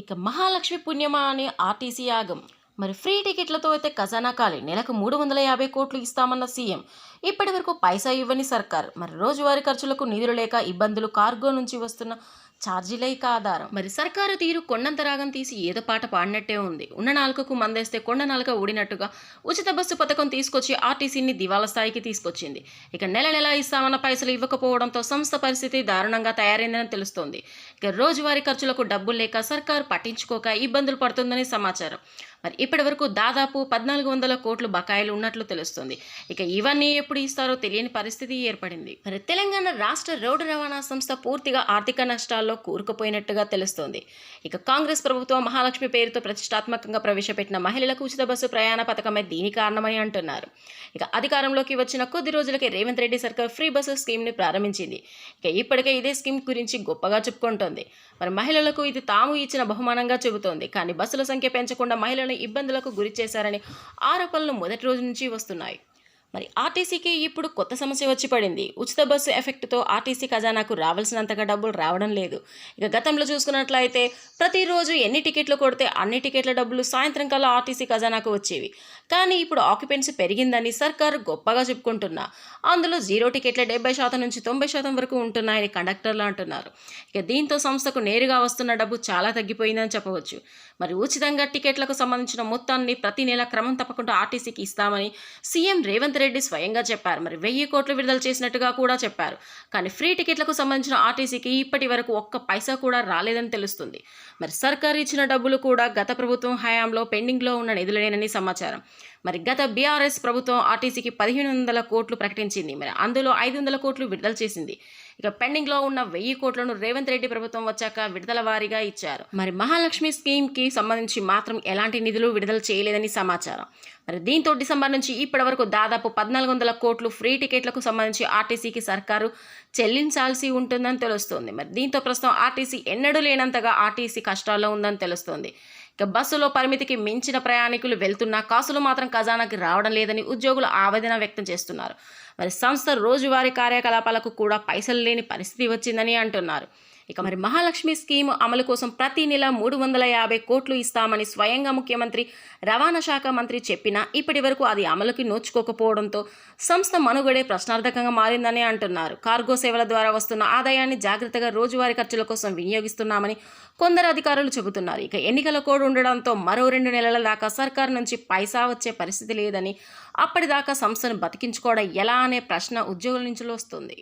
ఇక మహాలక్ష్మి పుణ్యమా అనే ఆర్టీసీ యాగం మరి ఫ్రీ టికెట్లతో అయితే ఖజానా ఖాళీ. నెలకు మూడు వందల యాభై కోట్లు ఇస్తామన్న సీఎం. ఇప్పటి వరకు పైసా ఇవ్వని సర్కార్. మరి రోజువారీ ఖర్చులకు నిధులు లేక ఇబ్బందులు కార్గో నుంచి వస్తున్న ఛార్జీలే ఆధారం మరి సర్కారు తీరు కొండంత రాగం తీసి ఏదో పాట పాడినట్టే ఉంది. ఉన్న నాలుకకు మందేస్తే కొండ నాలుక ఊడినట్టుగా ఉచిత బస్సు పథకం తీసుకొచ్చి ఆర్టీసీని దివాల స్థాయికి తీసుకొచ్చింది. ఇక నెల నెల ఇస్తామన్న పైసలు ఇవ్వకపోవడంతో సంస్థ పరిస్థితి దారుణంగా తయారైందని తెలుస్తోంది. ఇక రోజువారీ ఖర్చులకు డబ్బులు లేక సర్కారు పట్టించుకోక ఇబ్బందులు పడుతుందని సమాచారం. మరి ఇప్పటి వరకు దాదాపు పద్నాలుగు వందల కోట్లు బకాయిలు ఉన్నట్లు తెలుస్తుంది. ఇక ఇవన్నీ ఎప్పుడు ఇస్తారో తెలియని పరిస్థితి ఏర్పడింది. మరి తెలంగాణ రాష్ట్ర రోడ్డు రవాణా సంస్థ పూర్తిగా ఆర్థిక నష్టాల్లో కూరుకుపోయినట్టుగా తెలుస్తోంది. ఇక కాంగ్రెస్ ప్రభుత్వం మహాలక్ష్మి పేరుతో ప్రతిష్టాత్మకంగా ప్రవేశపెట్టిన మహిళలకు ఉచిత బస్సు ప్రయాణ పథకమే దీని కారణమని అంటున్నారు. ఇక అధికారంలోకి వచ్చిన కొద్ది రోజులకే రేవంత్ రెడ్డి సర్కార్ ఫ్రీ బస్సు స్కీమ్ని ప్రారంభించింది. ఇక ఇప్పటికే ఇదే స్కీమ్ గురించి గొప్పగా చెప్పుకుంటోంది. మరి మహిళలకు ఇది తాము ఇచ్చిన బహుమానంగా చెబుతోంది. కానీ బస్సుల సంఖ్య పెంచకుండా మహిళలను ఇబ్బందులకు గురి చేశారని ఆరోపణలు మొదటి రోజు నుంచి వస్తున్నాయి. మరి ఆర్టీసీకి ఇప్పుడు కొత్త సమస్య వచ్చి పడింది. ఉచిత బస్సు ఎఫెక్ట్తో ఆర్టీసీ ఖజానాకు రావాల్సినంతగా డబ్బులు రావడం లేదు. ఇక గతంలో చూసుకున్నట్లయితే ప్రతిరోజు ఎన్ని టికెట్లు కొడితే అన్ని టికెట్ల డబ్బులు సాయంత్రం కల్లా ఆర్టీసీ ఖజానాకు వచ్చేవి. కానీ ఇప్పుడు ఆక్యుపెన్సీ పెరిగిందని సర్కారు గొప్పగా చెప్పుకుంటున్నా. అందులో జీరో టికెట్ల డెబ్బై శాతం నుంచి తొంభై శాతం వరకు ఉంటున్నాయని కండక్టర్లు అంటున్నారు. ఇక దీంతో సంస్థకు నేరుగా వస్తున్న డబ్బు చాలా తగ్గిపోయిందని చెప్పవచ్చు. మరి ఉచితంగా టికెట్లకు సంబంధించిన మొత్తాన్ని ప్రతి నెల క్రమం తప్పకుండా ఆర్టీసీకి ఇస్తామని సీఎం రేవంత్ రెడ్డి స్వయంగా చెప్పారు. మరి వెయ్యి కోట్లు విడుదల చేసినట్టుగా కూడా చెప్పారు. కానీ ఫ్రీ టికెట్లకు సంబంధించిన ఆర్టీసీకి ఇప్పటి వరకు ఒక్క పైసా కూడా రాలేదని తెలుస్తుంది. మరి సర్కారు ఇచ్చిన డబ్బులు కూడా గత ప్రభుత్వం హయాంలో పెండింగ్లో ఉన్న నిధులేనని సమాచారం. మరి గత బీఆర్ఎస్ ప్రభుత్వం ఆర్టీసీకి పదిహేను వందల కోట్లు ప్రకటించింది. మరి అందులో ఐదు వందల కోట్లు విడుదల చేసింది. ఇక పెండింగ్లో ఉన్న వెయ్యి కోట్లను రేవంత్ రెడ్డి ప్రభుత్వం వచ్చాక విడుదల వారీగా ఇచ్చారు. మరి మహాలక్ష్మి స్కీమ్కి సంబంధించి మాత్రం ఎలాంటి నిధులు విడుదల చేయలేదని సమాచారం. మరి దీంతో డిసెంబర్ నుంచి ఇప్పటి వరకు దాదాపు పద్నాలుగు వందల కోట్లు ఫ్రీ టికెట్లకు సంబంధించి ఆర్టీసీకి సర్కారు చెల్లించాల్సి ఉంటుందని తెలుస్తోంది. మరి దీంతో ప్రస్తుతం ఆర్టీసీ ఎన్నడూ లేనంతగా ఆర్టీసీ కష్టాల్లో ఉందని తెలుస్తోంది. ఇక బస్సులో పరిమితికి మించిన ప్రయాణికులు వెళ్తున్నా కాసులు మాత్రం ఖజానాకి రావడం లేదని ఉద్యోగులు ఆవేదన వ్యక్తం చేస్తున్నారు. మరి సంస్థ రోజువారీ కార్యకలాపాలకు కూడా పైసలు లేని పరిస్థితి వచ్చిందని అంటున్నారు. ఇక మరి మహాలక్ష్మి స్కీమ్ అమలు కోసం ప్రతి నెల మూడు వందల యాభై కోట్లు ఇస్తామని స్వయంగా ముఖ్యమంత్రి రవాణా శాఖ మంత్రి చెప్పినా ఇప్పటి వరకు అది అమలుకి నోచుకోకపోవడంతో సంస్థ మనుగడే ప్రశ్నార్థకంగా మారిందని అంటున్నారు. కార్గో సేవల ద్వారా వస్తున్న ఆదాయాన్ని జాగ్రత్తగా రోజువారీ ఖర్చుల కోసం వినియోగిస్తున్నామని కొందరు అధికారులు చెబుతున్నారు. ఇక ఎన్నికల కోడ్ ఉండడంతో మరో రెండు నెలల దాకా సర్కారు నుంచి పైసా వచ్చే పరిస్థితి లేదని అప్పటిదాకా సంస్థను బతికించుకోవడం ఎలా అనే ప్రశ్న ఉద్యోగుల నుంచి వస్తుంది